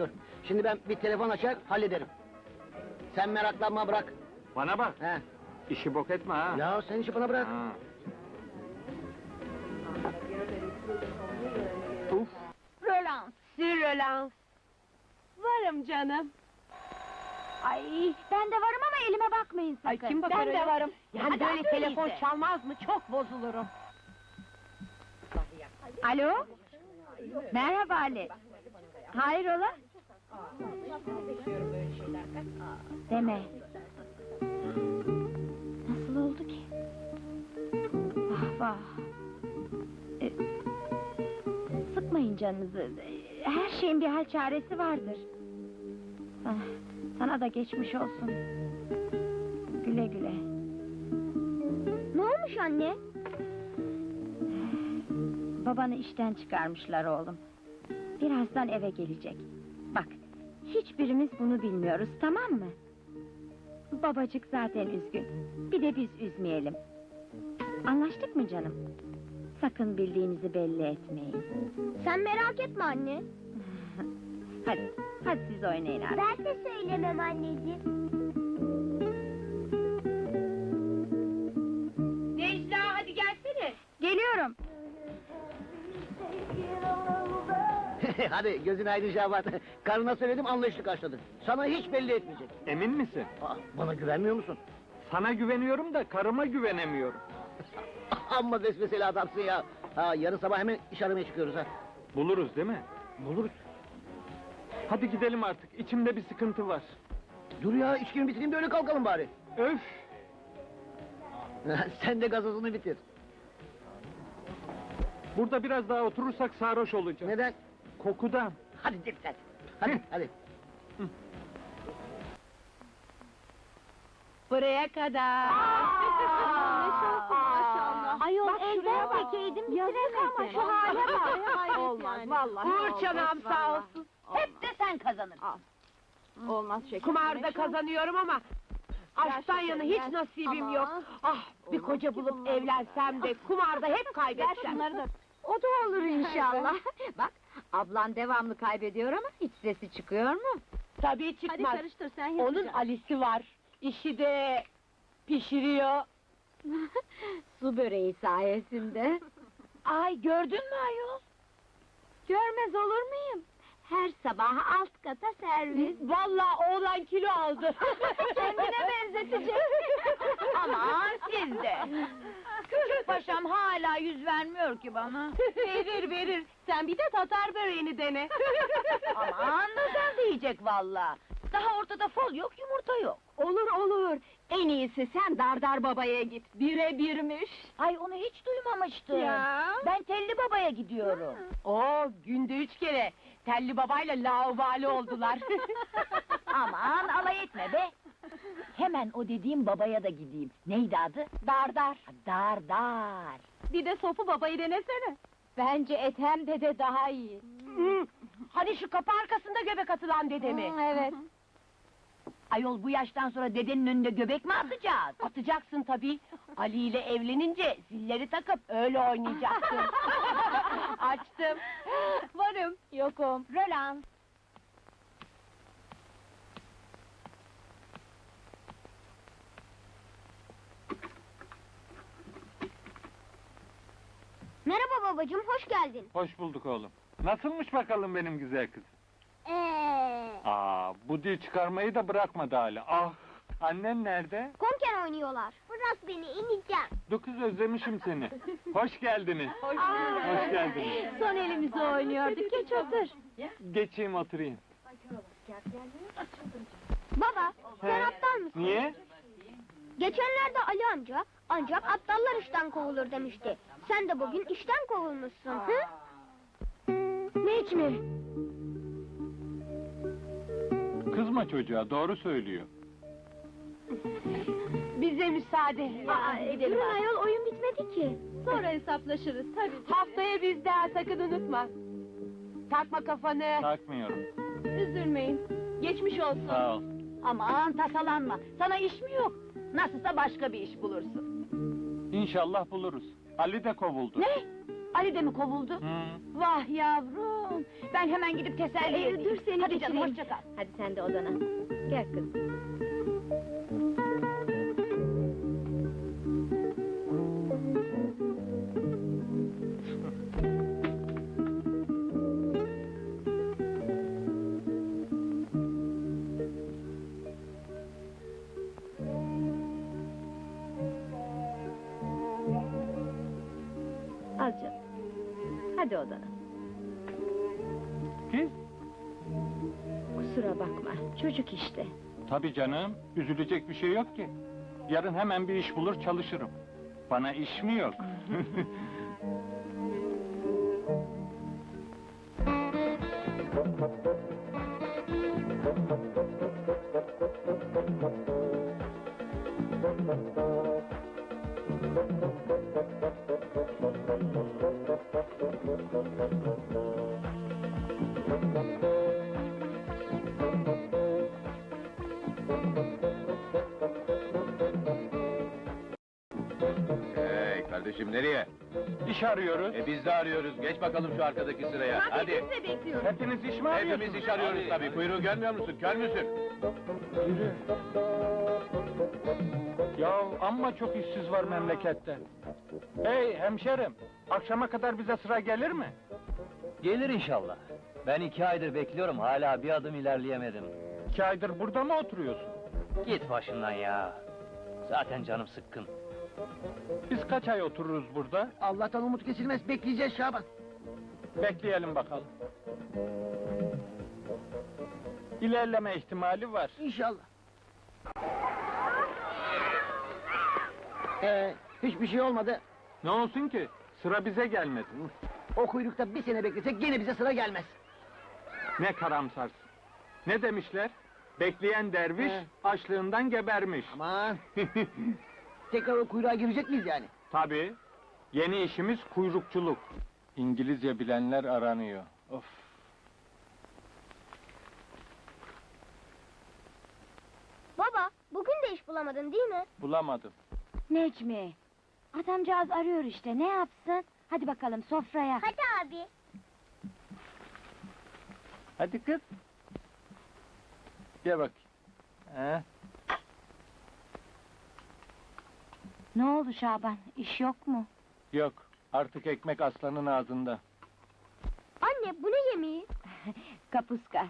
dur. Şimdi ben bir telefon açar hallederim. Sen meraklanma bırak. Bana bak, He. işi bok etme ha. Ya sen işi bana bırak. Ha. Uf, Rölans. Sür Rölans. Varım canım. Ay ben de varım ama elime bakmayın sakın. Ay kim bakar Ben de öyle? varım. Yani Hadi böyle telefon öyleyse. çalmaz mı? Çok bozulurum. Alo? Merhaba Ali. Hayrola? Deme. Nasıl oldu ki? Vah vah. E, sıkmayın canınızı. Her şeyin bir hal çaresi vardır. Ah, Sana da geçmiş olsun. Güle güle. Ne olmuş anne? Babanı işten çıkarmışlar oğlum. Birazdan eve gelecek. Hiçbirimiz bunu bilmiyoruz, tamam mı? Babacık zaten üzgün. Bir de biz üzmeyelim. Anlaştık mı canım? Sakın bildiğinizi belli etmeyin. Sen merak etme anne. Hadi, hadi siz oynayın artık. Ben de söylemem anneciğim. Hadi gözün aydın Şabat. Karına söyledim anlayışlı karşıladı. Sana hiç belli etmeyecek. emin misin? Aa, bana güvenmiyor musun? Sana güveniyorum da karıma güvenemiyorum. Amma vesveseli adamsın ya. Ha, yarın sabah hemen iş aramaya çıkıyoruz ha. Buluruz değil mi? Buluruz. Hadi gidelim artık, içimde bir sıkıntı var. Dur ya içkimi bitireyim de öyle kalkalım bari. Öf! Sen de gazozunu bitir. Burada biraz daha oturursak sarhoş olacağız. Neden? Kokudan. Hadi dikkat. Hadi hadi. Buraya kadar. Ayol elden Yazık bitiremedim. ama şu hale bak. Olmaz vallahi. Uğur çanağım sağ olsun. Hep de sen kazanırsın. Olmaz şekerim. Kumarda kazanıyorum ama aşktan yana hiç nasibim yok. Ah bir koca bulup evlensem de kumarda hep kaybetsem. O da olur inşallah. Bak, ablan devamlı kaybediyor ama hiç sesi çıkıyor mu? Tabii çıkmaz. karıştır sen Onun Ali'si var. İşi de pişiriyor. Su böreği sayesinde. Ay gördün mü ayol? Görmez olur muyum? Her sabah alt kata servis. Vallahi oğlan kilo aldı. Kendine benzetecek. Aman siz de. Küçük paşam hala yüz vermiyor ki bana. verir verir. Sen bir de Tatar böreğini dene. Aman nazar diyecek valla. Daha ortada fol yok yumurta yok. olur olur. En iyisi sen Dardar babaya git. Bire birmiş. Ay onu hiç duymamıştım. Ya. Ben Telli Baba'ya gidiyorum. Oo günde üç kere. Telli babayla laubali oldular. Aman alay etme be. Hemen o dediğim babaya da gideyim. Neydi adı? Dardar. Dar dar. Bir de sofu babayı denesene. Bence Ethem dede daha iyi. Hı. Hani şu kapı arkasında göbek atılan dede mi? evet. Ayol bu yaştan sonra dedenin önünde göbek mi atacağız? Atacaksın tabii. Ali ile evlenince zilleri takıp öyle oynayacaksın. Açtım. Varım. Yokum. Rölans. Merhaba babacığım hoş geldin. Hoş bulduk oğlum. Nasılmış bakalım benim güzel kız? Eee. Aa, bu dil çıkarmayı da bırakmadı hala. Ah, annen nerede? Konken oynuyorlar. Bırak beni ineceğim. Dur kız özlemişim seni. Hoş geldiniz. Hoş, geldiniz. Son elimizi oynuyorduk. Geç otur. Geçeyim oturayım. Baba sen He? aptal mısın? Niye? Geçenlerde Ali amca ancak aptallar işten kovulur demişti. Sen de bugün işten kovulmuşsun. Hı? Necmi. Kızma çocuğa, doğru söylüyor. Bize müsaade. Durun ayol oyun bitmedi ki. Sonra hesaplaşırız tabii. Haftaya biz daha sakın unutma. Takma kafanı. Takmıyorum. Üzülmeyin. Geçmiş olsun. Sağ ol. Aman tasalanma. Sana iş mi yok? Nasılsa başka bir iş bulursun. İnşallah buluruz. Ali de kovuldu. Ne? Ali de mi kovuldu? Hı. Vah yavrum. Ben hemen gidip teselli edeyim. Dur seni Hadi canım hoşça kal. Hadi sen de odana. Gel kızım. Ki? Kusura bakma. Çocuk işte. Tabii canım, üzülecek bir şey yok ki. Yarın hemen bir iş bulur çalışırım. Bana iş mi yok? Kardeşim nereye? İş arıyoruz. E biz de arıyoruz. Geç bakalım şu arkadaki sıraya. Hadi. Hepiniz iş mi arıyorsunuz? Hepimiz iş arıyoruz tabii. Kuyruğu görmüyor musun? Kör müsün? Yürü. Ya amma çok işsiz var memlekette. Hey hemşerim, akşama kadar bize sıra gelir mi? Gelir inşallah. Ben iki aydır bekliyorum, hala bir adım ilerleyemedim. İki aydır burada mı oturuyorsun? Git başımdan ya. Zaten canım sıkkın. Biz kaç ay otururuz burada? Allah'tan umut kesilmez, bekleyeceğiz Şaban. Bekleyelim bakalım. İlerleme ihtimali var. İnşallah. Ee, hiçbir şey olmadı. Ne olsun ki? Sıra bize gelmedi. O kuyrukta bir sene beklesek gene bize sıra gelmez. Ne karamsarsın. Ne demişler? Bekleyen derviş He. açlığından gebermiş. Aman. Tekrar o kuyruğa girecek miyiz yani? Tabii. Yeni işimiz kuyrukçuluk. İngilizce bilenler aranıyor. Of. Baba, bugün de iş bulamadın değil mi? Bulamadım. Necmi. Adamcağız arıyor işte. Ne yapsın? Hadi bakalım sofraya. Hadi abi. Hadi kız. Gel bak. He? Ne oldu Şaban? İş yok mu? Yok. Artık ekmek aslanın ağzında. Anne, bu ne yemeği? Kapuska.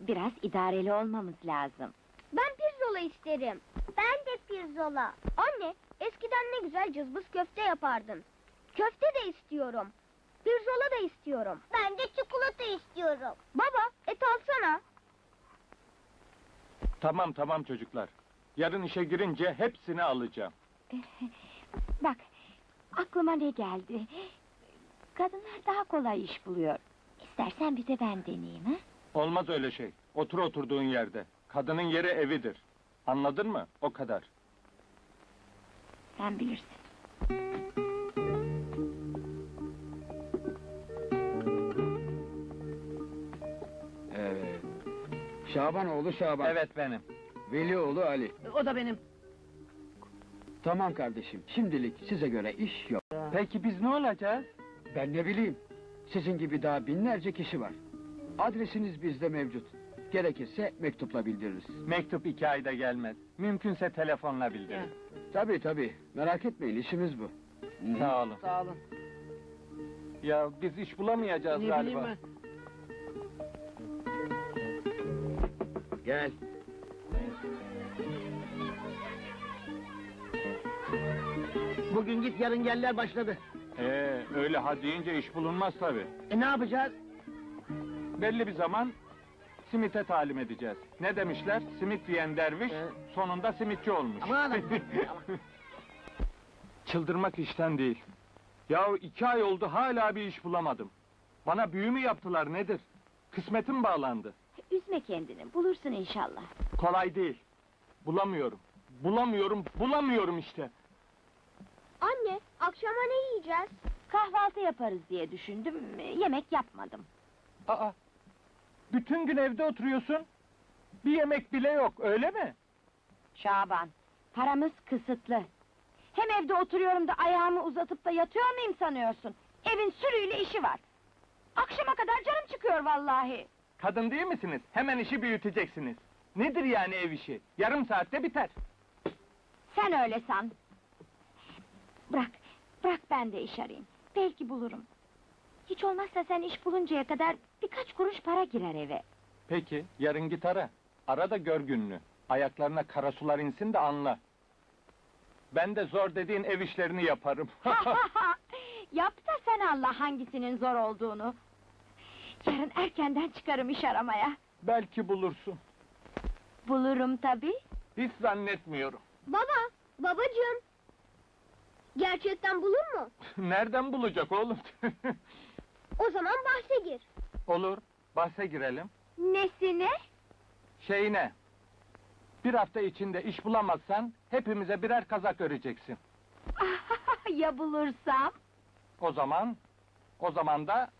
Biraz idareli olmamız lazım. Ben pirzola isterim. Ben de pirzola. Anne, eskiden ne güzel cızbız köfte yapardın. Köfte de istiyorum. Pirzola da istiyorum. Ben de çikolata istiyorum. Baba, et alsana. Tamam tamam çocuklar. Yarın işe girince hepsini alacağım. Bak, aklıma ne geldi? Kadınlar daha kolay iş buluyor. İstersen bir de ben deneyeyim ha? Olmaz öyle şey. Otur oturduğun yerde. Kadının yeri evidir. Anladın mı? O kadar. Sen bilirsin. Evet. Şabanoğlu Şaban. Evet benim. Velioğlu Ali. O da benim. Tamam kardeşim. Şimdilik size göre iş yok. Peki biz ne olacağız? Ben ne bileyim. Sizin gibi daha binlerce kişi var. Adresiniz bizde mevcut. Gerekirse mektupla bildiririz. Mektup iki ayda gelmez. Mümkünse telefonla bildirin. Tabii tabii. Merak etmeyin işimiz bu. Sağ olun. Sağ olun. Ya biz iş bulamayacağız Ne galiba. ben. Gel. Bugün git yarın geller başladı. Ee, öyle ha deyince iş bulunmaz tabi. E ne yapacağız? Belli bir zaman simite talim edeceğiz. Ne demişler? Simit diyen derviş Ee? sonunda simitçi olmuş. Aman aman. Çıldırmak işten değil. Yahu iki ay oldu hala bir iş bulamadım. Bana büyü mü yaptılar nedir? Kısmetim bağlandı. Üzme kendini, bulursun inşallah. Kolay değil. Bulamıyorum. Bulamıyorum, bulamıyorum işte. Akşama ne yiyeceğiz? Kahvaltı yaparız diye düşündüm, yemek yapmadım. Aa, bütün gün evde oturuyorsun. Bir yemek bile yok, öyle mi? Şaban, paramız kısıtlı. Hem evde oturuyorum da ayağımı uzatıp da yatıyor muyum sanıyorsun? Evin sürüyle işi var. Akşama kadar canım çıkıyor vallahi. Kadın değil misiniz? Hemen işi büyüteceksiniz. Nedir yani ev işi? Yarım saatte biter. Sen öyle san. Bırak, bırak ben de iş arayayım. Belki bulurum. Hiç olmazsa sen iş buluncaya kadar birkaç kuruş para girer eve. Peki, yarın git ara. Ara da gör gününü. Ayaklarına kara sular insin de anla. Ben de zor dediğin ev işlerini yaparım. Yap da sen anla hangisinin zor olduğunu. Yarın erkenden çıkarım iş aramaya. Belki bulursun. Bulurum tabii. Hiç zannetmiyorum. Baba, babacığım. Gerçekten bulur mu? Nereden bulacak oğlum? O zaman bahse gir. Olur, bahse girelim. Nesine? Şeyine, bir hafta içinde iş bulamazsan hepimize birer kazak öreceksin. ya bulursam? O zaman, o zaman da